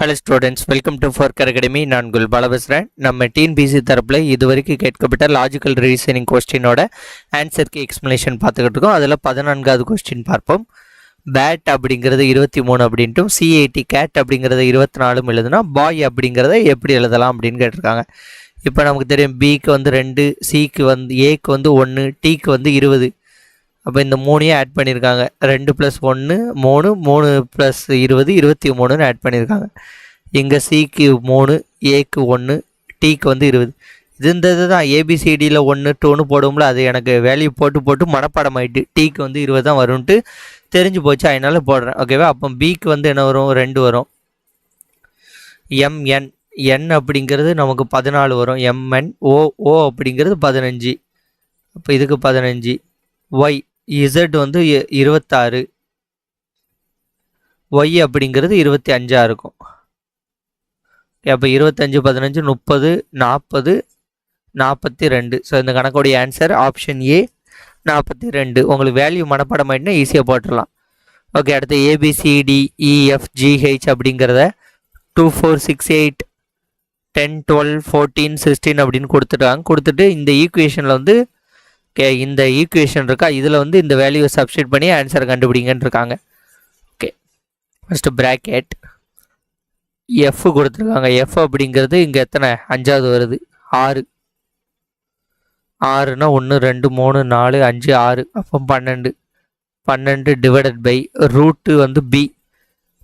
Hello students welcome to Fork academy நான் குல் பாலா பேசுகிறேன் நம்ம டிஎன்பிசி தரப்பில் இதுவரைக்கும் கேட்கப்பட்ட லாஜிக்கல் ரீசனிங் கொஸ்டினோட ஆன்சருக்கு எக்ஸ்ப்ளனேஷன் பார்த்துக்கிட்டு இருக்கோம். அதில் பதினான்காவது கொஸ்டின் பார்ப்போம். பேட் அப்படிங்கிறது இருபத்தி மூணு அப்படின்ட்டும் சிஐடி கேட் அப்படிங்கிறத இருபத்தி நாலும் எழுதுனா பாய் அப்படிங்கிறத எப்படி எழுதலாம் அப்படின்னு கேட்டிருக்காங்க. இப்போ நமக்கு தெரியும் பிக்கு வந்து ரெண்டு சிக்கு வந்து ஏக்கு வந்து ஒன்று டிக்கு வந்து இருபது. அப்போ இந்த மூணையும் ஆட் பண்ணியிருக்காங்க ரெண்டு ப்ளஸ் ஒன்று மூணு மூணு ப்ளஸ் இருபது இருபத்தி மூணுன்னு ஆட் பண்ணியிருக்காங்க இங்கே சிக்கு மூணு ஏக்கு ஒன்று டீக்கு வந்து இருபது. இது இந்த இது தான் ஏபிசிடியில் ஒன்று டூன்னு போடுவோம்ல அது எனக்கு வேல்யூ போட்டு போட்டு மனப்பாடம் ஆயிட்டு டீக்கு வந்து இருபது தான் வரும்ன்ட்டு தெரிஞ்சு போச்சு. அதனால போடுறேன். ஓகேவா அப்போ பிக்கு வந்து என்ன வரும்? ரெண்டு வரும். எம்என் என் அப்படிங்கிறது நமக்கு பதினாலு வரும். எம்என் ஓ ஓ அப்படிங்கிறது பதினஞ்சு. அப்போ இதுக்கு பதினஞ்சு. ஒய் இசட் வந்து இருபத்தாறு. ஒய் அப்படிங்கிறது இருபத்தி அஞ்சாக இருக்கும். அப்போ இருபத்தஞ்சு பதினஞ்சு முப்பது நாற்பது நாற்பத்தி ரெண்டு. ஸோ இந்த கணக்குடைய ஆன்சர் ஆப்ஷன் ஏ நாற்பத்தி ரெண்டு. உங்களுக்கு வேல்யூ மனப்பாடம் ஆகிட்டுனா ஈஸியாக போட்டுடலாம். ஓகே அடுத்து ஏபிசிடிஇஎஃப்ஜிஹெச் e, அப்படிங்கிறத two four six eight ten twelve fourteen sixteen அப்படின்னு கொடுத்துட்டாங்க. கொடுத்துட்டு இந்த ஈக்குவேஷனில் வந்து ஓகே இந்த ஈக்குவேஷன் இருக்கா? இதில் வந்து இந்த வேல்யூவை சப்ஸ்டியூட் பண்ணி ஆன்சரை கண்டுபிடிங்கன்னு இருக்காங்க. ஓகே ஃபஸ்ட்டு ப்ராக்கெட் எஃப் கொடுத்துருக்காங்க. எஃப் அப்படிங்கிறது இங்கே எத்தனை? அஞ்சாவது வருது. ஆறு. ஆறுனா ஒன்று ரெண்டு மூணு நாலு அஞ்சு ஆறு அப்போ பன்னெண்டு. பன்னெண்டு டிவைடட் பை ரூட்டு வந்து பி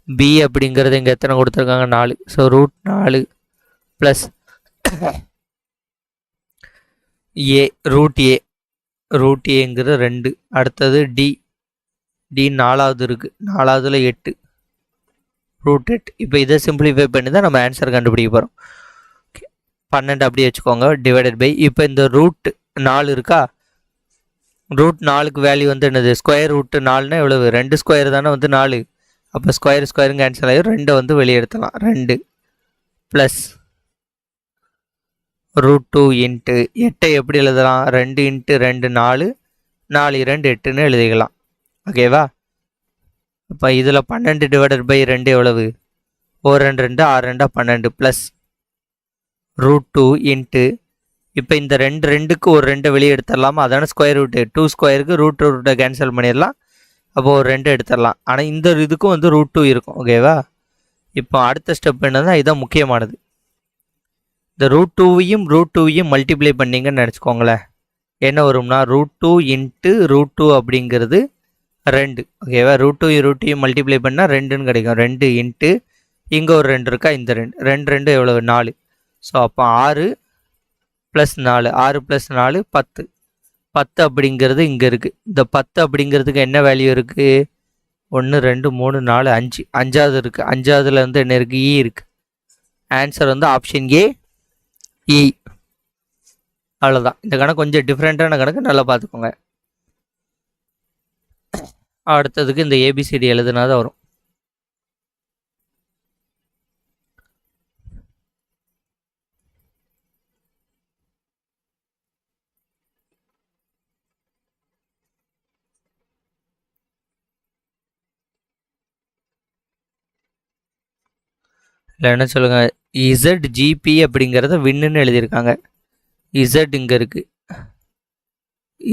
பி அப்படிங்கிறது இங்கே எத்தனை கொடுத்துருக்காங்க? நாலு. ஸோ ரூட் நாலு plus A root A root ஏங்கிற ரெண்டு. அடுத்தது டி டி நாலாவது இருக்குது நாலாவதுல எட்டு. ரூட் எட் இப்போ இதை சிம்பிளிஃபை பண்ணி தான் நம்ம ஆன்சர் கண்டுபிடிக்க போகிறோம் பன்னெண்டு அப்படியே வச்சுக்கோங்க. டிவைடட் பை இப்போ இந்த ரூட் நாலு இருக்கா? ரூட் நாலுக்கு வேல்யூ வந்து என்னது? ஸ்கொயர் ரூட்டு நாலுனா எவ்வளவு? ரெண்டு ஸ்கொயர் தானே வந்து நாலு. அப்போ ஸ்கொயர் ஸ்கொயருங்க ஆன்சர் ஆகிடும் ரெண்டை வந்து வெளியே ரெண்டு ப்ளஸ் ரூட் டூ இன்ட்டு எட்டை எப்படி எழுதலாம்? ரெண்டு இன்ட்டு ரெண்டு நாலு நாலு இரண்டு எட்டுன்னு எழுதிக்கலாம். ஓகேவா இப்போ இதில் பன்னெண்டு டிவைடட் பை ரெண்டு எவ்வளவு? ஒரு ரெண்டு ரெண்டு ஆறு ரெண்டா பன்னெண்டு ப்ளஸ் ரூட் டூ இன்ட்டு இப்போ இந்த ரெண்டு ரெண்டுக்கு ஒரு ரெண்டு வெளியே எடுத்துடலாமா? அதான ஸ்கொயர் ரூட்டு டூ ஸ்கொயருக்கு ரூட் ரூட்டை கேன்சல் பண்ணிடலாம். அப்போது ஒரு ரெண்டு எடுத்துடலாம். ஆனால் இந்த இதுக்கும் வந்து ரூட் டூ இருக்கும். ஓகேவா இப்போ அடுத்த ஸ்டெப் என்னன்னா இதுதான் முக்கியமானது. இந்த ரூட் டூவையும் ரூட் டூவையும் மல்டிப்ளை பண்ணீங்கன்னு நினச்சிக்கோங்களேன். என்ன வரும்னா root two into root two அப்படிங்கிறது ரெண்டு. ஓகேவா root two root two multiply பண்ணால் ரெண்டுன்னு கிடைக்கும். ரெண்டு இன்ட்டு இங்கே ஒரு ரெண்டு இருக்கா? இந்த ரெண்டு. ரெண்டு ரெண்டு எவ்வளோ நாலு. ஸோ அப்போ ஆறு ப்ளஸ் நாலு. ஆறு ப்ளஸ் நாலு பத்து. பத்து அப்படிங்கிறது இங்கே இருக்குது இந்த பத்து அப்படிங்கிறதுக்கு என்ன வேல்யூ இருக்குது ஒன்று ரெண்டு மூணு நாலு அஞ்சு. அஞ்சாவது இருக்குது அஞ்சாவதுலேருந்து என்ன இருக்குது இ e இருக்குது ஆன்சர் வந்து ஆப்ஷன் ஏ E. இ அவ்வளோதான் இந்த கணக்கு கொஞ்சம் டிஃப்ரெண்ட்டான கணக்கு. நல்லா பார்த்துக்கோங்க. அடுத்ததுக்கு இந்த ஏபிசிடி எழுதுனா தான் வரும். இல்லை என்ன சொல்லுங்கள் இசட் ஜிபி அப்படிங்கிறத வின்னுன்னு எழுதியிருக்காங்க. இசட் இங்கே இருக்குது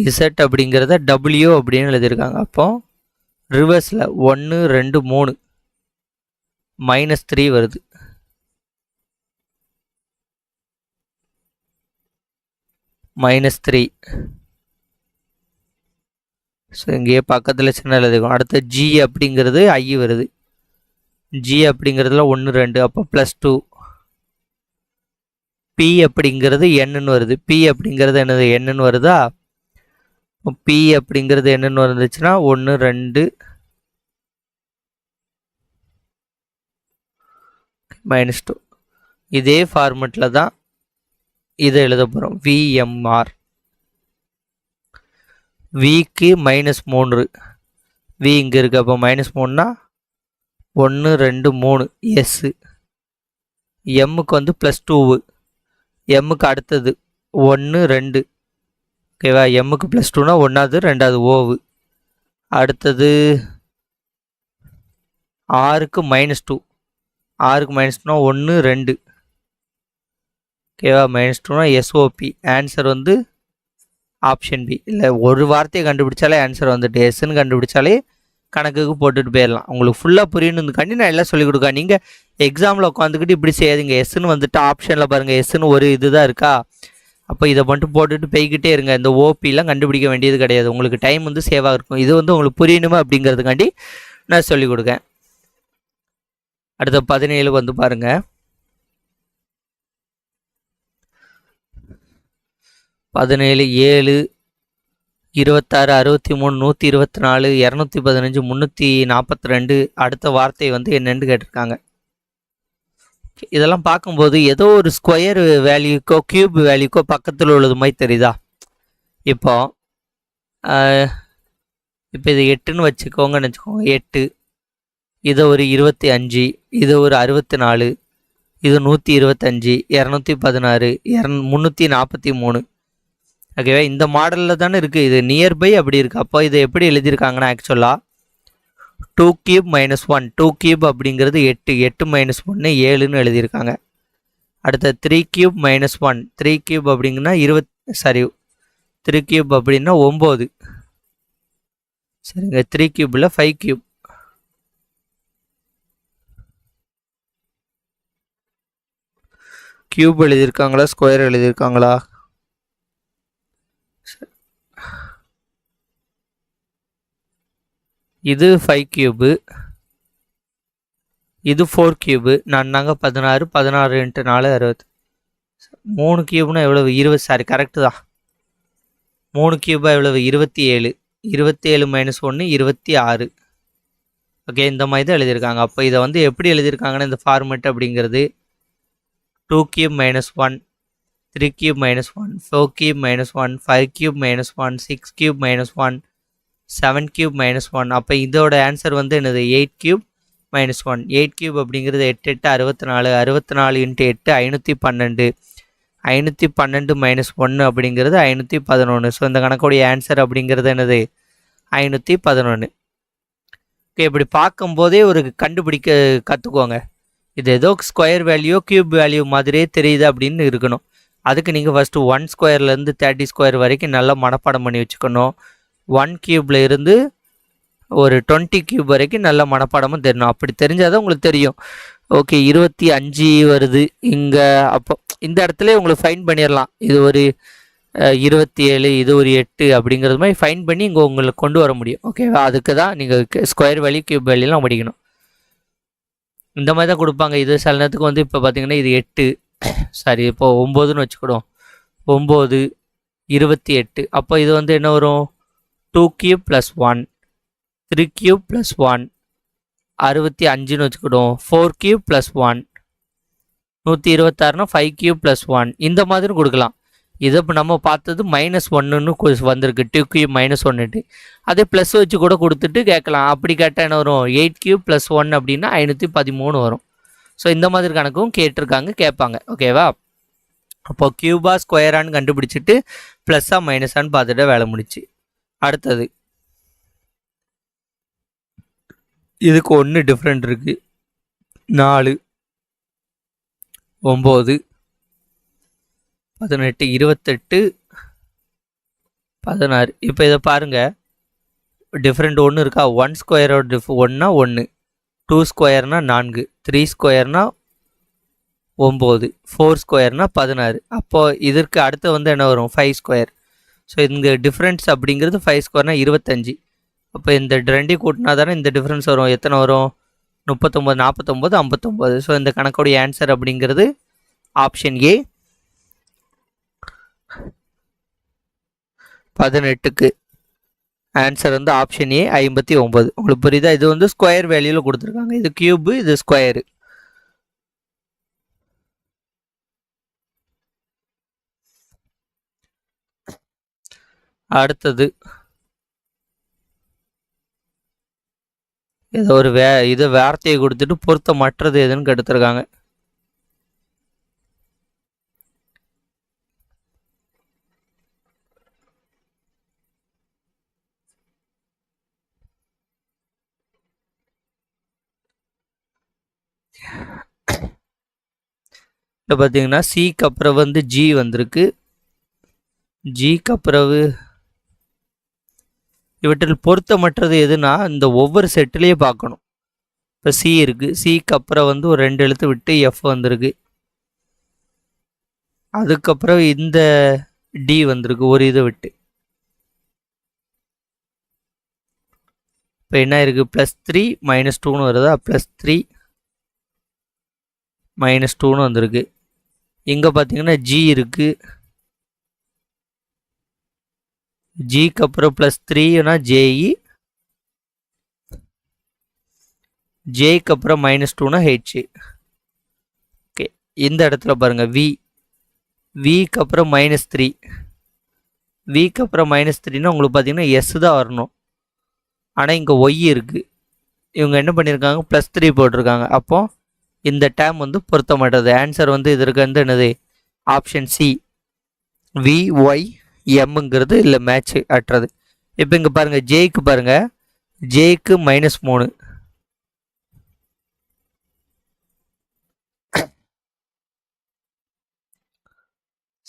இசட் அப்படிங்கிறத டபிள்யூ அப்படின்னு எழுதியிருக்காங்க. அப்போ ரிவர்ஸில் ஒன்று ரெண்டு மூணு. மைனஸ் த்ரீ வருது. மைனஸ் த்ரீ ஸோ இங்கேயே பக்கத்தில் சின்ன எழுதிக்கும் அடுத்து ஜி அப்படிங்கிறது ஐ வருது. ஜி அப்படிங்கிறதுல ஒன்று ரெண்டு அப்போ ப்ளஸ் டூ பி அப்படிங்கிறது என்னன்னு வருது. பி அப்படிங்கிறது என்னது? என்னன்னு வருதா? பி அப்படிங்கிறது என்னன்னு வந்துச்சுன்னா ஒன்று ரெண்டு. மைனஸ் டூ இதே ஃபார்மெட்டில் தான் இதை எழுத போகிறோம் விஎம்ஆர் விக்கு மைனஸ் மூன்று. வி இங்கே இருக்குது அப்போ மைனஸ் மூணுனா ஒன்று ரெண்டு மூணு. எஸ்ஸு எம்முக்கு வந்து ப்ளஸ் டூவு எம்முக்கு அடுத்தது ஒன்று ரெண்டு. ஓகேவா எம்முக்கு ப்ளஸ் டூனா ஒன்றாவது ரெண்டாவது ஓவு அடுத்தது ஆறுக்கு மைனஸ் டூ ஆறுக்கு மைனஸ் டூனா ஒன்று ரெண்டு. ஓகேவா மைனஸ் டூனா எஸ்ஓபி ஆன்சர் வந்து ஆப்ஷன் பி இல்லை ஒரு வார்த்தையை கண்டுபிடிச்சாலே ஆன்சர் வந்துட்டு எஸ்ன்னு கண்டுபிடிச்சாலே கணக்குக்கு போட்டுட்டு போயிடலாம் உங்களுக்கு ஃபுல்லாக புரியணுக்காண்டி நான் எல்லாம் சொல்லிக் கொடுக்கேன் நீங்கள் எக்ஸாமில் உட்காந்துக்கிட்டு இப்படி செய்யாதீங்க. எஸ்ன்னு வந்துட்டு ஆப்ஷனில் பாருங்கள் எஸ்ன்னு ஒரு இது தான் இருக்கா? அப்போ இதை மட்டும் போட்டுட்டு போய்கிட்டே இருங்க. இந்த ஓபிலாம் கண்டுபிடிக்க வேண்டியது கிடையாது. உங்களுக்கு டைம் வந்து சேவாக இருக்கும். இது வந்து உங்களுக்கு புரியணுமா அப்படிங்கிறதுக்காண்டி நான் சொல்லிக் கொடுக்கேன் அடுத்த பதினேழு வந்து பாருங்கள் பதினேழு ஏழு இருபத்தாறு அறுபத்தி மூணு நூற்றி இருபத்தி நாலு இரநூத்தி பதினஞ்சு முந்நூற்றி நாற்பத்தி ரெண்டு அடுத்த வார்த்தை வந்து என்னென்னு கேட்டிருக்காங்க. இதெல்லாம் பார்க்கும்போது ஏதோ ஒரு ஸ்கொயர் வேல்யூக்கோ கியூப் வேல்யூக்கோ பக்கத்தில் உள்ளது மாதிரி தெரியுதா? இப்போ இப்போ இது எட்டுன்னு வச்சுக்கோங்கன்னு வச்சுக்கோங்க எட்டு இது ஒரு இருபத்தி அஞ்சு இது ஒரு அறுபத்தி நாலு இது நூற்றி இருபத்தஞ்சி இரநூத்தி பதினாறு இரநூ முந்நூற்றி நாற்பத்தி மூணு ஓகேவா இந்த மாடலில் தானே இருக்குது இது நியர்பை அப்படி இருக்குது அப்போ இதை எப்படி எழுதியிருக்காங்கன்னா ஆக்சுவலாக two cube minus one two cube அப்படிங்கிறது எட்டு எட்டு மைனஸ் ஒன்று ஏழுன்னு எழுதியிருக்காங்க. அடுத்த three cube minus one three cube அப்படிங்கன்னா இருபத் சாரி த்ரீ கியூப் அப்படின்னா ஒம்பது. சரிங்க த்ரீ கியூப்பில் ஃபைவ் கியூப் கியூப் எழுதியிருக்காங்களா ஸ்கொயர் எழுதியிருக்காங்களா? இது ஃபைவ் கியூபு இது ஃபோர் கியூபு நாங்க பதினாறு பதினாறு இன்ட்டு நாலு அறுபது மூணு கியூப்னா எவ்வளவு? இருபது. சாரி கரெக்டு தான். மூணு கியூபா எவ்வளவு? இருபத்தி ஏழு இருபத்தி ஏழு மைனஸ் ஒன்று இருபத்தி ஆறு. ஓகே இந்த மாதிரி தான் எழுதியிருக்காங்க. அப்போ இதை வந்து எப்படி எழுதியிருக்காங்கன்னா இந்த ஃபார்மெட் அப்படிங்கிறது two cube minus one three cube minus one four cube minus one five cube minus one six cube minus one seven cube minus one அப்போ இதோட ஆன்சர் வந்து என்னது? Eight cube minus one eight cube அப்படிங்கிறது எட்டு எட்டு அறுபத்தி நாலு அறுபத்தி நாலு இன்ட்டு எட்டு ஐநூற்றி பன்னெண்டு. ஐநூற்றி பன்னெண்டு மைனஸ் ஒன்று அப்படிங்கிறது ஐநூற்றி பதினொன்று ஸோ இந்த கணக்குடைய ஆன்சர் அப்படிங்கிறது என்னது? ஐநூற்றி பதினொன்று ஓகே இப்படி பார்க்கும்போதே ஒரு கண்டுபிடிக்க கற்றுக்கோங்க இது ஏதோ ஸ்கொயர் வேல்யூ கியூப் வேல்யூ மாதிரியே தெரியுது அப்படின்னு இருக்கணும். அதுக்கு நீங்கள் ஃபஸ்ட்டு ஒன் ஸ்கொயர்லேருந்து தேர்ட்டி ஸ்கொயர் வரைக்கும் நல்லா மனப்பாடம் பண்ணி வச்சுக்கணும். ஒன் கியூப்ல இருந்து ஒரு டுவெண்ட்டி கியூப் வரைக்கும் நல்ல மனப்பாடமும் தெரியணும். அப்படி தெரிஞ்சால் தான் உங்களுக்கு தெரியும். ஓகே இருபத்தி அஞ்சு வருது. இங்கே அப்போ இந்த இடத்துல உங்களுக்கு ஃபைன் பண்ணிடலாம் இது ஒரு இருபத்தி ஏழு இது ஒரு எட்டு அப்படிங்கிறது மாதிரி ஃபைன் பண்ணி இங்கே உங்களுக்கு கொண்டு வர முடியும். ஓகேவா அதுக்கு தான் நீங்கள் ஸ்கொயர் வேல்யூ கியூப் வேல்யூலாம் படிக்கணும். இந்த மாதிரி தான் கொடுப்பாங்க. இது சில நேரத்துக்கு வந்து இப்போ பார்த்தீங்கன்னா இது எட்டு. சாரி இப்போ ஒம்போதுன்னு வச்சுக்கிடுவோம் ஒம்பது இருபத்தி எட்டு. அப்போ இது வந்து என்ன வரும்? Two cube plus one three cube plus one அறுபத்தி அஞ்சுன்னு வச்சுக்கிடுவோம். ஃபோர் கியூ ப்ளஸ் ஒன் நூற்றி இருபத்தாறுனா ஃபைவ் கியூ ப்ளஸ் ஒன் இந்த மாதிரி கொடுக்கலாம். இதை இப்போ நம்ம பார்த்தது மைனஸ் ஒன்றுன்னு வந்திருக்கு. டூ கியூ மைனஸ் ஒன்றுட்டு அதே ப்ளஸ் வச்சு கூட கொடுத்துட்டு கேட்கலாம். அப்படி கேட்டால் என்ன வரும்? எயிட் கியூ ப்ளஸ் ஒன் அப்படின்னா ஐநூற்றி பதிமூணு வரும். ஸோ இந்த மாதிரி கணக்கும் கேட்டிருக்காங்க கேட்பாங்க. ஓகேவா அப்போது கியூபா ஸ்கொயரான்னு கண்டுபிடிச்சிட்டு ப்ளஸ்ஸாக மைனஸான்னு பார்த்துட்டு வேலை முடிச்சு அடுத்தது. இதுக்கு ஒன்று டிஃப்ரெண்ட் இருக்கு. நாலு ஒம்பது பதினெட்டு இருபத்தெட்டு பதினாறு. இப்போ இதை பாருங்கள் டிஃப்ரெண்ட் ஒன்று இருக்கா? ஒன் ஸ்கொயரோட டிஃப் ஒன்னா ஒன்று டூ ஸ்கொயர்னா நான்கு. த்ரீ ஸ்கொயர்னா ஒம்பது. ஃபோர் ஸ்கொயர்னா பதினாறு. அப்போது இதற்கு அடுத்து வந்து என்ன வரும்? ஃபைவ் ஸ்கொயர் ஸோ இந்த டிஃப்ரென்ஸ் அப்படிங்கிறது ஃபைவ் ஸ்கொயர்னால் இருபத்தஞ்சி. அப்போ இந்த ரெண்டையும் கூட்டினா தானே இந்த டிஃப்ரென்ஸ் வரும். எத்தனை வரும்? முப்பத்தொம்போது நாற்பத்தொம்போது ஐம்பத்தொம்போது. ஸோ இந்த கணக்குடைய ஆன்சர் அப்படிங்கிறது ஆப்ஷன் ஏ பதினெட்டுக்கு ஆன்சர் வந்து ஆப்ஷன் ஏ ஐம்பத்தி ஒம்பது. உங்களுக்கு புரியுதா? இது வந்து ஸ்கொயர் வேல்யூவில் கொடுத்துருக்காங்க. இது கியூபு இது ஸ்கொயரு அடுத்தது. ஏதோ ஒரு வே இது வார்த்தையை கொடுத்துட்டு பொருத்தமற்றது எதுன்னு கெடுத்துருக்காங்க. இப்போ பார்த்தீங்கன்னா சிக்கு அப்புறம் வந்து ஜி வந்திருக்கு. ஜிக்கு அப்புறவு இவற்றில் பொருத்தமற்றது எதுனா இந்த ஒவ்வொரு செட்டிலையும் பார்க்கணும். இப்போ சி இருக்குது சிக்கு அப்புறம் வந்து ஒரு ரெண்டு எழுத்து விட்டு எஃப் வந்திருக்கு. அதுக்கப்புறம் இந்த டி வந்திருக்கு ஒரு இதை விட்டு. இப்போ என்ன இருக்குது ப்ளஸ் த்ரீ மைனஸ் டூன்னு வருதா? ப்ளஸ் த்ரீ மைனஸ் டூன்னு வந்திருக்கு. இங்கே பார்த்தீங்கன்னா ஜி இருக்குது ஜிக்கு அப்புறம் ப்ளஸ் த்ரீனா ஜேஇ ஜேக்கு அப்புறம் மைனஸ் டூனா ஹெச் ஓகே இந்த இடத்துல பாருங்கள் வி விக்கு அப்புறம் மைனஸ் த்ரீ விக்கு அப்புறம் மைனஸ் த்ரீனா உங்களுக்கு பார்த்தீங்கன்னா எஸ் தான் வரணும். ஆனால் இங்கே ஒய் இருக்குது இவங்க என்ன பண்ணியிருக்காங்க ப்ளஸ் த்ரீ போட்டிருக்காங்க. அப்போது இந்த டேம் வந்து பொருத்த மாட்டேது ஆன்சர் வந்து இதற்கு வந்து என்னது? ஆப்ஷன் சி வி ஒய் எம்முங்கிறது இல்லை மேட்ச் அட்டுறது இப்போ இங்கே பாருங்கள் ஜேக்கு பாருங்கள் ஜேக்கு மைனஸ் மூணு.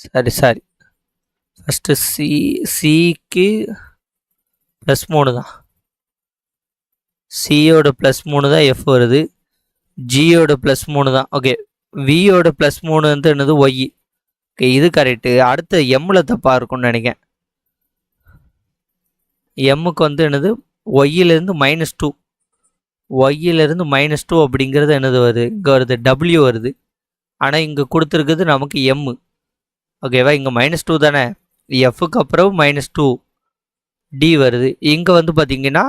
சரி சாரி ஃபஸ்ட்டு சி சிக்கு ப்ளஸ் மூணு தான். சியோட ப்ளஸ் மூணு தான் எஃப் வருது. ஜியோட ப்ளஸ் மூணு தான். ஓகே வியோட ப்ளஸ் மூணு வந்து என்னது? ஒய் இது கரெக்டு அடுத்த எம்மில் தப்பாக இருக்கும்னு நினைக்கிறேன். எம்முக்கு வந்து என்னது? ஒய்யிலேருந்து மைனஸ் டூ ஒய்யிலேருந்து மைனஸ் டூ அப்படிங்கிறது என்னது வருது? இங்கே வருது டபிள்யூ வருது. ஆனால் இங்கே கொடுத்துருக்குது நமக்கு எம்மு ஓகேவா இங்கே மைனஸ் டூ தானே. எஃப்க்கு அப்புறம் மைனஸ் டூ டி வருது. இங்கே வந்து பார்த்தீங்கன்னா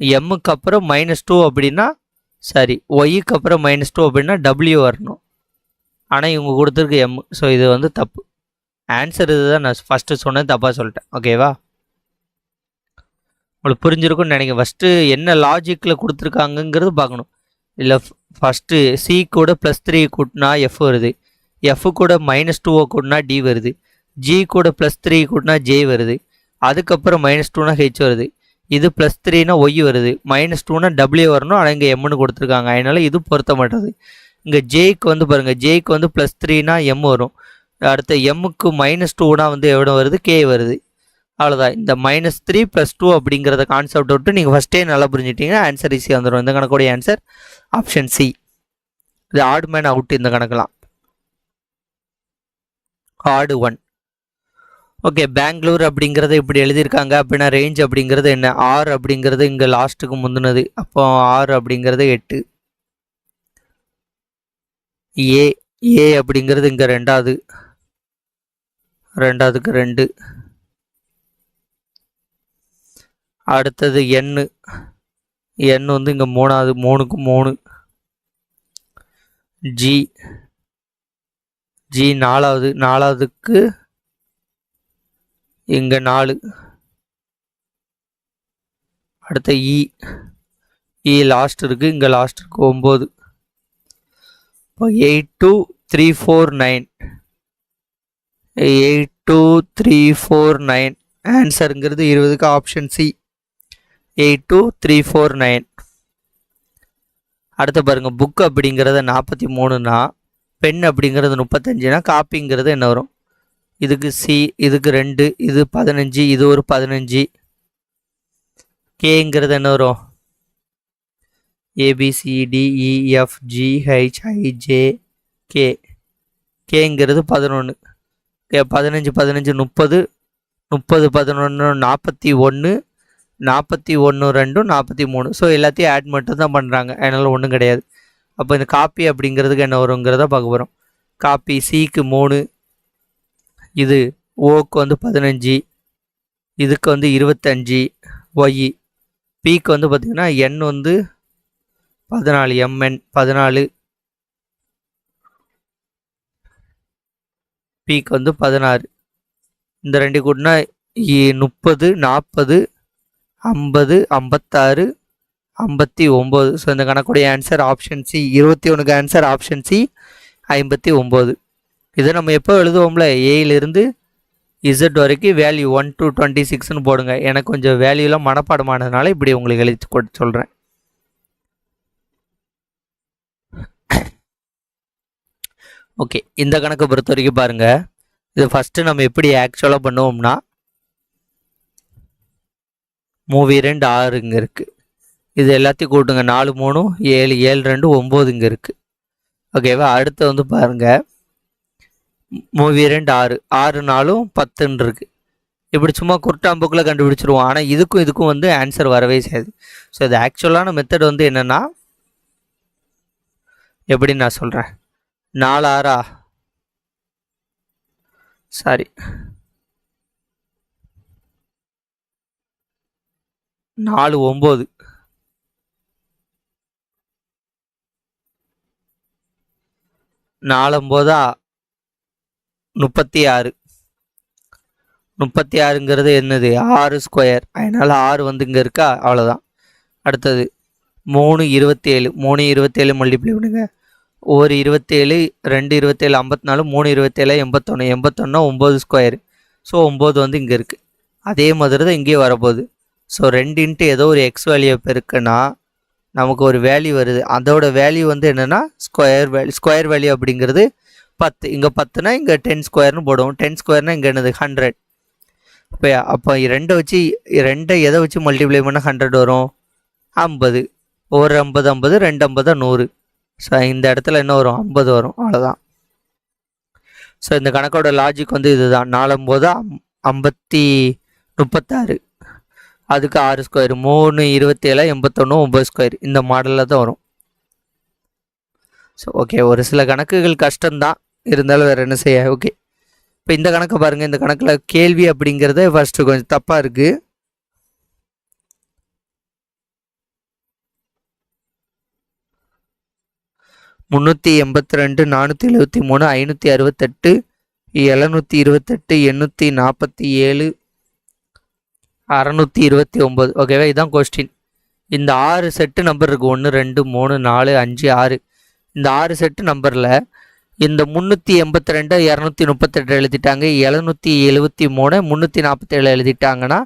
எம்முக்கு அப்புறம் மைனஸ் டூ அப்படின்னா சரி ஒய்க்கு அப்புறம் மைனஸ் டூ அப்படின்னா டபிள்யூ வரணும். ஆனால் இவங்க கொடுத்துருக்கு எம் ஸோ இது வந்து தப்பு. ஆன்சர் இதுதான் நான் ஃபஸ்ட்டு சொன்னது தப்பாக சொல்லிட்டேன். ஓகேவா உங்களுக்கு புரிஞ்சிருக்கும்னு நினைக்கிறேன். ஃபஸ்ட்டு என்ன லாஜிக்கில் கொடுத்துருக்காங்கங்கிறது பார்க்கணும். இல்லை ஃபஸ்ட்டு சி கூட ப்ளஸ் த்ரீ கூட்டினா எஃப் வருது. எஃப் கூட மைனஸ் டூவை கூட்டினா டி வருது. ஜி கூட ப்ளஸ் த்ரீ கூட்டினா ஜே வருது. அதுக்கப்புறம் மைனஸ் டூனா ஹெச் வருது. இது ப்ளஸ் த்ரீனா ஒய் வருது. மைனஸ் டூனா டபிள்யூ வரணும். ஆனால் இங்கே எம்னு கொடுத்துருக்காங்க. அதனால் இது பொருத்த மாட்டேது இங்கே ஜேக்கு வந்து பாருங்கள் ஜேக்கு வந்து ப்ளஸ் த்ரீனா எம் வரும். அடுத்த எம்முக்கு மைனஸ் டூனா வந்து எவ்வளோ வருது? கே வருது. அவ்வளோதான் இந்த மைனஸ் த்ரீ ப்ளஸ் டூ அப்படிங்கிறத கான்செப்ட் விட்டு நீங்கள் ஃபஸ்ட்டே நல்லா புரிஞ்சிட்டிங்கன்னா ஆன்சர் ஈஸியாக வந்துடும் இந்த கணக்குடைய ஆன்சர் ஆப்ஷன் சி இது ஆடு மேன் அவுட் இந்த கணக்கெலாம் ஆடு ஒன் ஓகே பெங்களூர் அப்படிங்கிறத இப்படி எழுதியிருக்காங்க அப்படின்னா ரேஞ்ச் அப்படிங்கிறது என்ன? ஆறு அப்படிங்கிறது இங்கே லாஸ்ட்டுக்கு முந்தினது. அப்போ ஆறு அப்படிங்கிறது எட்டு. ஏ ஏ அப்படிங்கிறது இங்கே ரெண்டாவது. ரெண்டாவதுக்கு ரெண்டு. அடுத்தது எண்ணு எண் வந்து இங்கே மூணாவது மூணுக்கு மூணு. ஜி ஜி நாலாவது நாலாவதுக்கு இங்கே நாலு. அடுத்த e. e E E last இருக்குது இங்கே லாஸ்ட் இருக்குது ஒம்பது. Eight two three four nine eight two three four nine ஆன்சருங்கிறது இருபதுக்கு option C eight two three four nine அடுத்து பாருங்கள் புக் அப்படிங்கிறத நாற்பத்தி மூணுனா பென் அப்படிங்கிறது முப்பத்தஞ்சுனா காப்பிங்கிறது என்ன வரும்? இதுக்கு சி இதுக்கு ரெண்டு இது பதினஞ்சு இது ஒரு பதினஞ்சு. கேங்கிறது என்ன வரும்? ஏபிசிடிஇஎஃப்ஜிஹெச்ஐஜே கே கேங்கிறது e, பதினொன்று கே பதினஞ்சு பதினஞ்சு முப்பது முப்பது பதினொன்று நாற்பத்தி ஒன்று நாற்பத்தி ஒன்று ரெண்டும் நாற்பத்தி மூணு. ஸோ எல்லாத்தையும் ஆட் மட்டும் தான் பண்ணுறாங்க அதனால் ஒன்றும் கிடையாது. அப்போ இந்த காப்பி அப்படிங்கிறதுக்கு என்ன வருங்கிறத பார்க்க போகிறோம் காப்பி சிக்கு மூணு இது ஓக்கு வந்து பதினஞ்சு இதுக்கு வந்து இருபத்தஞ்சி ஒய் பிக்கு வந்து பார்த்திங்கன்னா எண் வந்து பதினாலு எம்என் பதினாலு பீக் வந்து பதினாறு. இந்த ரெண்டு கூட்டினா முப்பது நாற்பது ஐம்பது ஐம்பத்தாறு ஐம்பத்தி ஒம்பது. ஸோ இந்த கணக்குடைய ஆன்சர் ஆப்ஷன் சி இருபத்தி ஒன்றுக்கு ஆன்சர் ஆப்ஷன் சி ஐம்பத்தி ஒம்பது. இதை நம்ம எப்போ எழுதுவோம்ல? ஏயிலிருந்து இசட் வரைக்கும் வேல்யூ ஒன் டு டுவெண்ட்டி சிக்ஸ்னு போடுங்க. எனக்கு கொஞ்சம் வேல்யூலாம் மனப்பாடமானதுனால இப்படி உங்களுக்கு எழுதி கொடு சொல்கிறேன் ஓகே இந்த கணக்கை பொறுத்த வரைக்கும் பாருங்கள் இது ஃபஸ்ட்டு நம்ம எப்படி ஆக்சுவலாக பண்ணுவோம்னா மூவி ரெண்டு ஆறு இங்கே இருக்குது இது எல்லாத்தையும் கூட்டுங்க நாலு மூணு ஏழு ஏழு ரெண்டு ஒம்பது இங்கே இருக்குது ஓகேவா அடுத்து வந்து பாருங்கள் மூவி ரெண்டு ஆறு. ஆறு நாளும் பத்துன்னு இருக்குது இப்படி சும்மா குருட்டாம்புக்கில் கண்டுபிடிச்சிருவோம். ஆனால் இதுக்கும் இதுக்கும் வந்து ஆன்சர் வரவே செய்யாது. ஸோ இது ஆக்சுவலான மெத்தட் வந்து என்னென்னா எப்படி நான் சொல்கிறேன் நாலாரா சாரி. நாலு ஒம்பது. நாலொம்போதா? முப்பத்தி ஆறு முப்பத்தி ஆறுங்கிறது என்னது? ஆறு ஸ்கொயர். அதனால் ஆறு வந்து இங்கே இருக்கா? அவ்வளோதான் அடுத்தது மூணு இருபத்தேழு. மூணு இருபத்தேழு மல்டிப்ளை பண்ணுங்கள் ஒரு இருபத்தேழு ரெண்டு இருபத்தேழு ஐம்பத்தி நாலு மூணு இருபத்தேழு எண்பத்தொன்று எண்பத்தொன்னா ஒம்பது ஸ்கொயர். ஸோ ஒம்பது வந்து இங்கே இருக்குது அதே மாதிரி தான் இங்கேயே வரப்போகுது. ஸோ ரெண்டு இன்ட்டு ஏதோ ஒரு எக்ஸ் வேல்யூ பெருக்குன்னா நமக்கு ஒரு வேல்யூ வருது. அதோட வேல்யூ வந்து என்னென்னா ஸ்கொயர் வேல்யூ ஸ்கொயர் வேல்யூ அப்படிங்கிறது பத்து. இங்கே பத்துனா இங்கே டென் ஸ்கொயர்னு போடுவோம். டென் ஸ்கொயர்னால் இங்கே என்னது? ஹண்ட்ரட் இப்போ அப்போ ரெண்டை வச்சு ரெண்டை எதை வச்சு மல்டிப்ளை பண்ணால் ஹண்ட்ரட் வரும்? ஐம்பது. ஒரு ஐம்பது ஐம்பது ரெண்டு ஐம்பது நூறு. ஸோ இந்த இடத்துல இன்னும் வரும் ஐம்பது வரும். அவ்வளோதான் ஸோ இந்த கணக்கோட லாஜிக் வந்து இதுதான். நாலம்போது ஐம்பத்தி முப்பத்தாறு. அதுக்கு ஆறு ஸ்கொயர் மூணு இருபத்தேழு எண்பத்தொன்று ஒம்பது ஸ்கொயர் இந்த மாடலில் தான் வரும். ஸோ ஓகே ஒரு சில கணக்குகள் கஷ்டம்தான். இருந்தாலும் வேறு என்ன செய்ய? ஓகே இப்போ இந்த கணக்கை பாருங்கள் இந்த கணக்கில் கேள்வி அப்படிங்கிறத ஃபஸ்ட்டு கொஞ்சம் தப்பாக இருக்குது முந்நூற்றி எண்பத்தி ரெண்டு நானூற்றி எழுபத்தி மூணு ஐநூற்றி அறுபத்தெட்டு எழுநூற்றி இருபத்தெட்டு எண்ணூற்றி நாற்பத்தி ஏழு அறநூற்றி இருபத்தி ஒம்பது. ஓகேவா இதுதான் கொஸ்டின் இந்த ஆறு செட்டு நம்பர் இருக்குது ஒன்று ரெண்டு மூணு நாலு அஞ்சு ஆறு. இந்த ஆறு செட்டு நம்பரில் இந்த முந்நூற்றி எண்பத்தி ரெண்டு இரநூத்தி முப்பத்தெட்டு எழுதிட்டாங்க. எழுநூற்றி எழுபத்தி மூணு முந்நூற்றி நாற்பத்தேழு எழுதிட்டாங்கன்னா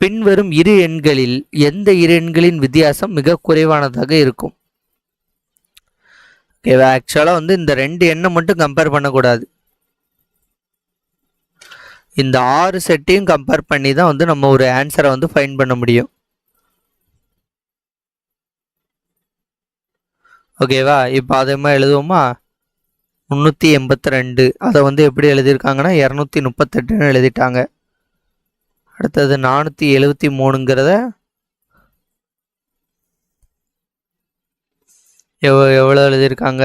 பின்வரும் இரு எண்களில் எந்த இரு எண்களின் வித்தியாசம் மிக குறைவானதாக இருக்கும். ஓகேவா ஆக்சுவலாக வந்து இந்த ரெண்டு எண்ணை மட்டும் கம்பேர் பண்ணக்கூடாது. இந்த ஆறு செட்டையும் கம்பேர் பண்ணி தான் வந்து நம்ம ஒரு ஆன்சரை வந்து ஃபைன் பண்ண முடியும். ஓகேவா இப்போ அதே மாதிரி எழுதுவோமா? முந்நூற்றி எண்பத்தி ரெண்டு. அதை வந்து எப்படி எழுதியிருக்காங்கன்னா இரநூத்தி முப்பத்தெட்டுன்னு எழுதிட்டாங்க. அடுத்தது நானூற்றி எழுபத்தி மூணுங்கிறத எவ் எவ்வளோ எழுதியிருக்காங்க?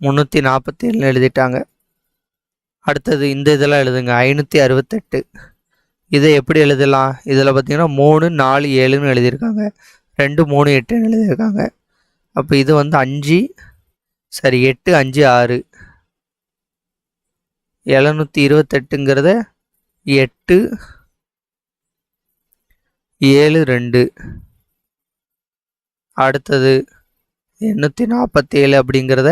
முந்நூற்றி நாற்பத்தி ஏழு எழுதிட்டாங்க. அடுத்தது இந்த இதெல்லாம் எழுதுங்க. ஐநூற்றி அறுபத்தெட்டு இதை எப்படி எழுதலாம்? இதில் பார்த்தீங்கன்னா மூணு நாலு ஏழுன்னு எழுதியிருக்காங்க. ரெண்டு மூணு எட்டுன்னு எழுதியிருக்காங்க. அப்போ இது வந்து அஞ்சு சரி எட்டு அஞ்சு ஆறு. எழுநூற்றி இருபத்தெட்டுங்கிறத எட்டு ஏழு ரெண்டு. அடுத்தது எண்ணூற்றி நாற்பத்தேழு அப்படிங்கிறத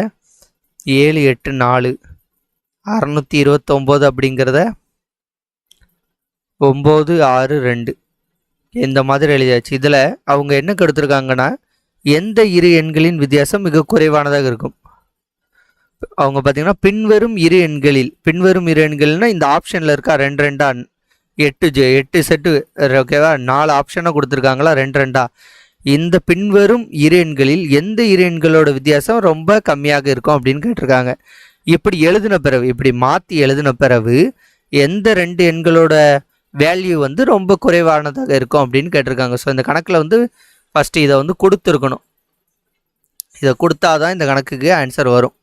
ஏழு எட்டு நாலு அறநூற்றி இருபத்தொம்போது அப்படிங்கிறத ஒம்பது ஆறு ரெண்டு. இந்த மாதிரி எழுதியாச்சு. இதில் அவங்க என்ன கொடுத்துருக்காங்கன்னா எந்த இரு எண்களின் வித்தியாசம் மிக குறைவானதாக இருக்கும். அவங்க பார்த்தீங்கன்னா பின்வரும் இரு எண்களில் பின்வரும் இரு எண்கள்னா இந்த ஆப்ஷனில் இருக்கா ரெண்டு ரெண்டா எட்டு ஜெ எட்டு செட்டு ஓகேவா? நாலு ஆப்ஷனாக கொடுத்துருக்காங்களா ரெண்டு ரெண்டா? இந்த பின்வரும் இரு எந்த இரு வித்தியாசம் ரொம்ப கம்மியாக இருக்கும் அப்படின்னு கேட்டிருக்காங்க. இப்படி எழுதின பிறகு இப்படி மாற்றி எழுதின பிறகு எந்த ரெண்டு எண்களோட வேல்யூ வந்து ரொம்ப குறைவானதாக இருக்கும் அப்படின்னு கேட்டிருக்காங்க. ஸோ இந்த கணக்கில் வந்து ஃபஸ்ட்டு இதை வந்து கொடுத்துருக்கணும். இதை கொடுத்தா தான் இந்த கணக்குக்கு ஆன்சர் வரும்.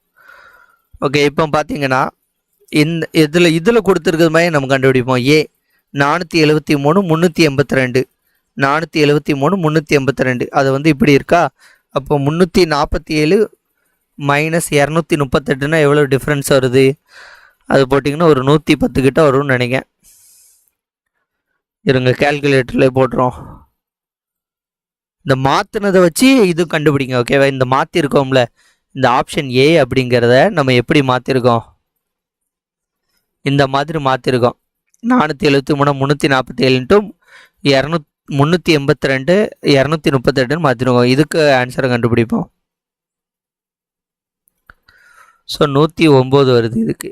ஓகே இப்போ பார்த்தீங்கன்னா இந்த இதில் இதில் கொடுத்துருக்கிறது மாதிரி நம்ம கண்டுபிடிப்போம். ஏ நானூற்றி எழுபத்தி மூணு முந்நூற்றி எண்பத்தி ரெண்டு. நானூற்றி எழுபத்தி மூணு முந்நூற்றி எண்பத்தி ரெண்டு. அது வந்து இப்படி இருக்கா? அப்போ முந்நூற்றி நாற்பத்தி ஏழு மைனஸ் இரநூத்தி முப்பத்தெட்டுனா எவ்வளோ டிஃப்ரென்ஸ் வருது? அது போட்டிங்கன்னா ஒரு நூற்றி பத்து கிட்ட வரும்னு நினைக்கிறேன். இருங்க கேல்குலேட்டரில் போட்டுரும் இந்த மாற்றினதை வச்சு இது கண்டுபிடிங்க ஓகேவா இந்த மாற்றிருக்கோம்ல இந்த ஆப்ஷன் ஏ அப்படிங்கிறத நம்ம எப்படி மாற்றிருக்கோம் இந்த மாதிரி மாற்றிருக்கோம் நானூற்றி எழுபத்தி மூணு முந்நூற்றி நாற்பத்தி ஏழுன்ட்டும் இரநூத் முந்நூற்றி எண்பத்தி ரெண்டு இரநூத்தி முப்பத்தெட்டுன்னு மாற்றிடுவோம் இதுக்கு ஆன்சரை கண்டுபிடிப்போம். ஸோ நூற்றி ஒம்பது வருது இதுக்கு.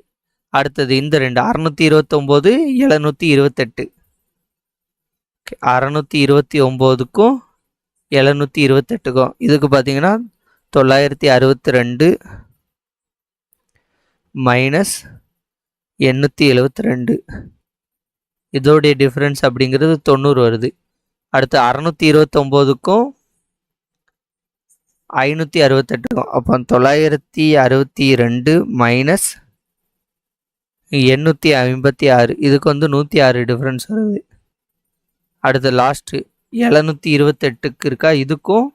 அடுத்தது இந்த ரெண்டு அறநூற்றி இருபத்தொம்போது எழுநூற்றி இருபத்தெட்டு. அறநூற்றி இருபத்தி ஒம்போதுக்கும் எழுநூற்றி இருபத்தெட்டுக்கும். இதுக்கு பார்த்தீங்கன்னா தொள்ளாயிரத்தி அறுபத்தி ரெண்டு மைனஸ் எண்ணூற்றி எழுபத்தி ரெண்டு. இதோடைய டிஃப்ரென்ஸ் அப்படிங்கிறது தொண்ணூறு வருது. அடுத்து அறநூற்றி இருபத்தொம்போதுக்கும் ஐநூற்றி அறுபத்தெட்டுக்கும் அப்போ தொள்ளாயிரத்தி அறுபத்தி ரெண்டு மைனஸ் எண்ணூற்றி ஐம்பத்தி ஆறு இதுக்கு வந்து நூற்றி ஆறு டிஃப்ரென்ஸ் வருது. அடுத்து லாஸ்ட்டு எழுநூற்றி இருபத்தெட்டுக்கு இருக்கா? இதுக்கும்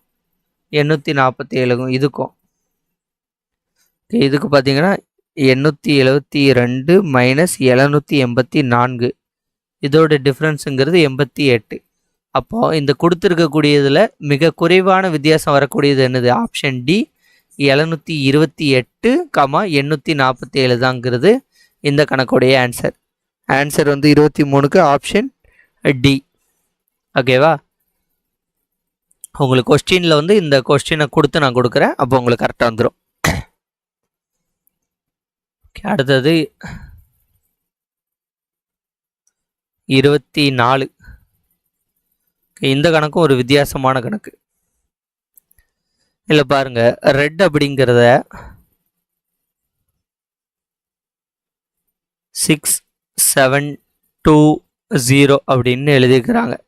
எண்ணூற்றி நாற்பத்தி ஏழுக்கும் இதுக்கும் இதுக்கு பார்த்தீங்கன்னா எண்ணூற்றி எழுபத்தி ரெண்டு மைனஸ் எழுநூற்றி எண்பத்தி நான்கு இதோட டிஃப்ரென்ஸுங்கிறது எண்பத்தி எட்டு அப்போது இந்த கொடுத்துருக்கக்கூடியதில் மிக குறைவான வித்தியாசம் வரக்கூடியது என்னது? ஆப்ஷன் டி எழுநூற்றி இருபத்தி எட்டு கமா எண்ணூற்றி நாற்பத்தி ஏழு தாங்கிறது இந்த கணக்குடைய ஆன்சர் ஆன்சர் வந்து இருபத்தி மூணுக்கு ஆப்ஷன் டி ஓகேவா உங்களுக்கு கொஸ்டினில் வந்து இந்த கொஸ்டினை கொடுத்து நான் கொடுக்குறேன். அப்போ உங்களுக்கு கரெக்டாக வந்துடும் அடுத்தது இருபத்தி நாலு. இந்த கணக்கும் ஒரு வித்தியாசமான கணக்கு. இல்லை பாருங்க. ரெட் அப்படிங்கிறத சிக்ஸ் செவன் டூ ஜீரோ அப்படின்னு எழுதியிருக்கிறாங்க.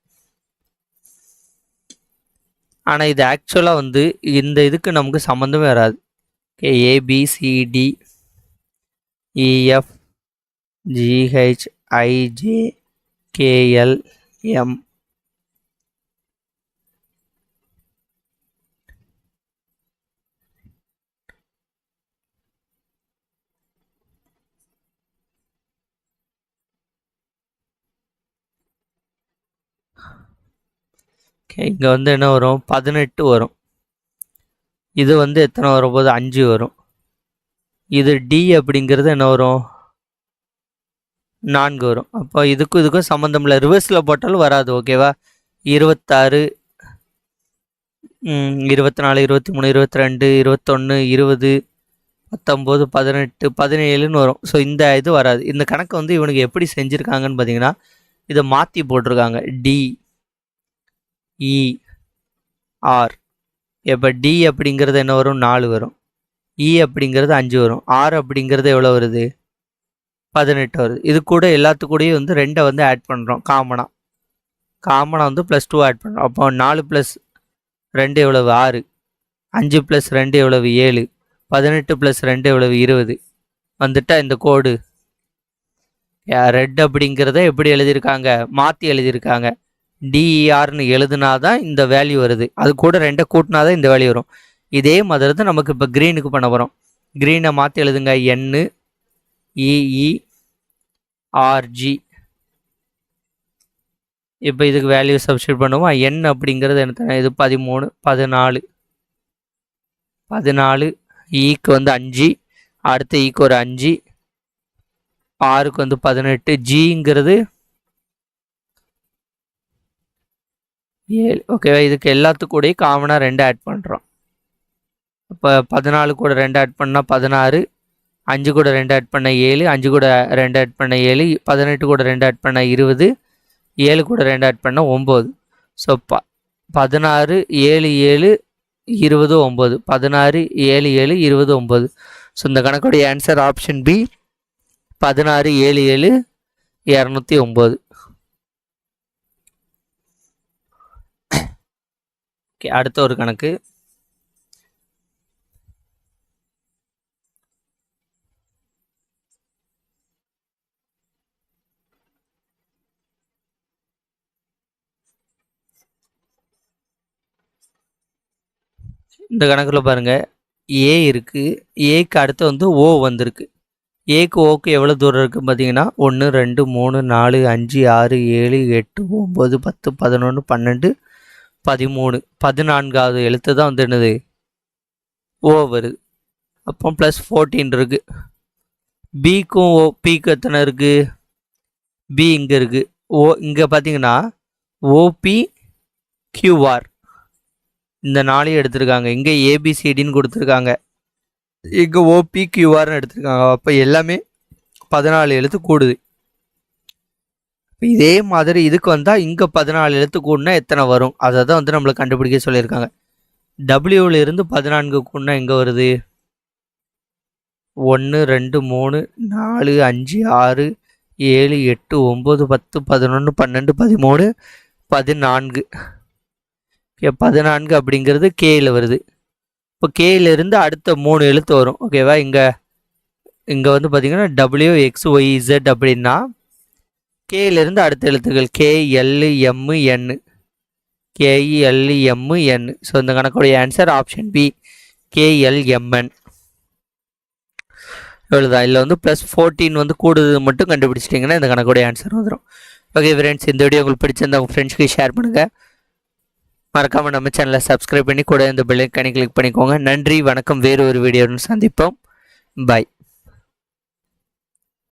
ஆனால் இது ஆக்சுவலாக வந்து இந்த இதுக்கு நமக்கு சம்மந்தமே வராது. Okay A B C D E F G H I J K L M okay இங்கே வந்து என்ன வரும்? பதினெட்டு வரும். இது வந்து எத்தனை வரும்போது அஞ்சு வரும். இது டி அப்படிங்கிறது என்ன வரும்? நான்கு வரும். அப்போ இதுக்கும் இதுக்கும் சம்மந்தம் இல்லை. ரிவர்ஸில் போட்டாலும் வராது ஓகேவா இருபத்தாறு இருபத்தி நாலு இருபத்தி மூணு இருபத்தி ரெண்டு இருபத்தொன்று இருபது பத்தொம்போது பதினெட்டு பதினேழுன்னு வரும். ஸோ இந்த இது வராது. இந்த கணக்கு வந்து இவனுக்கு எப்படி செஞ்சுருக்காங்கன்னு பார்த்தீங்கன்னா இதை மாற்றி போட்டிருக்காங்க. D E R. இப்போ டி அப்படிங்கிறது என்ன வரும்? நாலு வரும். இ அப்படிங்கிறது அஞ்சு வரும். ஆர் அப்படிங்கிறது எவ்வளோ வருது? பதினெட்டு வருது. இது கூட எல்லாத்துக்கூடயும் வந்து ரெண்டை வந்து ஆட் பண்ணுறோம் காமனாக காமனாக வந்து ப்ளஸ் டூ ஆட் பண்ணுறோம் அப்போ நாலு ப்ளஸ் ரெண்டு எவ்வளவு? ஆறு. அஞ்சு ப்ளஸ் ரெண்டு எவ்வளவு? ஏழு. பதினெட்டு ப்ளஸ் ரெண்டு எவ்வளவு? இருபது. வந்துட்டா இந்த கோடு ரெட் அப்படிங்கிறத எப்படி எழுதியிருக்காங்க? மாற்றி எழுதியிருக்காங்க. டிஇஆர்னு எழுதுனா தான் இந்த வேல்யூ வருது. அது கூட ரெண்டை கூட்டினா தான் இந்த வேல்யூ வரும். இதே மாதிரி தான் நமக்கு இப்போ க்ரீனுக்கு பண்ண போகிறோம் க்ரீனை மாற்றி எழுதுங்க. N E e, R G e, இப்போ இதுக்கு வேல்யூ சப்ஸ்டியூட் பண்ணுவோம்? என் அப்படிங்கிறது என்ன இது பதிமூணு பதினாலு. பதினாலு ஈக்கு வந்து அஞ்சு. அடுத்த ஈக்கு ஒரு அஞ்சு. ஆறுக்கு வந்து பதினெட்டு. ஜிங்கிறது ஏழு ஓகேவா இதுக்கு எல்லாத்துக்கூடயும் காமனாக ரெண்டு ஆட் பண்ணுறோம் இப்போ பதினாலு கூட ரெண்டு ஆட் பண்ணால் பதினாறு அஞ்சு கூட ரெண்டு ஆட் பண்ண ஏழு அஞ்சு கூட ரெண்டு ஆட் பண்ண ஏழு பதினெட்டு கூட ரெண்டு ஆட் பண்ண இருபது ஏழு கூட ரெண்டு ஆட் பண்ண ஒம்பது ஸோ ப பதினாறு ஏழு ஏழு இருபது ஒம்பது பதினாறு ஏழு ஏழு இருபது ஒம்பது ஸோ இந்த கணக்குடைய ஆன்சர் ஆப்ஷன் பி பதினாறு ஏழு ஏழு இரநூத்தி ஒம்பது ஓகே அடுத்த ஒரு கணக்கு. இந்த கணக்கில் பாருங்கள் ஏ இருக்குது ஏக்கு அடுத்து வந்து ஓ வந்திருக்கு. ஏக்கு ஓக்கு எவ்வளோ தூரம் இருக்குது பார்த்தீங்கன்னா ஒன்று ரெண்டு மூணு நாலு அஞ்சு ஆறு ஏழு எட்டு ஒம்பது பத்து பதினொன்று பன்னெண்டு பதிமூணு பதினான்காவது எழுத்து தான் வந்து என்னது? ஓ வருது. அப்போ ப்ளஸ் ஃபோர்டீன் இருக்குது பிக்கும் ஓ பிக்கு எத்தனை இருக்குது பி இங்கே இருக்குது ஓ இங்கே பார்த்தீங்கன்னா ஓபி கியூஆர் இந்த நாளையும் எடுத்திருக்காங்க. இங்கே ஏபிசிடின்னு கொடுத்துருக்காங்க. இங்கே ஓபி கியூஆர்னு எடுத்திருக்காங்க. அப்போ எல்லாமே பதினாலு எழுத்து கூடுது. இதே மாதிரி இதுக்கு வந்தால் இங்கே பதினாலு எழுத்து கூடனா எத்தனை வரும்? அதை தான் வந்து நம்மளை கண்டுபிடிக்க சொல்லியிருக்காங்க. டபிள்யூவில் இருந்து பதினான்கு கூடனா எங்கே வருது? ஒன்று ரெண்டு மூணு நாலு அஞ்சு ஆறு ஏழு எட்டு ஒம்பது பத்து பதினொன்று பன்னெண்டு பதிமூணு பதினான்கு. ஓகே பதினான்கு அப்படிங்கிறது கேயில் வருது. இப்போ கேயிலிருந்து அடுத்த மூணு எழுத்து வரும். ஓகேவா? இங்கே இங்கே வந்து பார்த்திங்கன்னா டபிள்யூ எக்ஸ் ஒய் இசட் அப்படின்னா கேலேருந்து அடுத்த எழுத்துக்கள் K L M N. K E L N. So இந்த கணக்குடைய answer option B K L M N இவ்வளோதான் இதில் வந்து ப்ளஸ் ஃபோர்டீன் வந்து கூடுதல் மட்டும் கண்டுபிடிச்சிட்டிங்கன்னா இந்த கணக்குடைய ஆன்சர் வந்துடும் ஓகே ஃப்ரெண்ட்ஸ் இந்த வீடியோ உங்களுக்கு பிடிச்சிருந்தா உங்கள் ஃப்ரெண்ட்ஸ்க்கு ஷேர் பண்ணுங்கள் மறக்காமல் நம்ம சேனலை சப்ஸ்கிரைப் பண்ணி கூட இந்த பெல்லைக்கானி கிளிக் பண்ணிக்கோங்க. நன்றி வணக்கம். வேறு ஒரு வீடியோன்னு சந்திப்போம். பாய்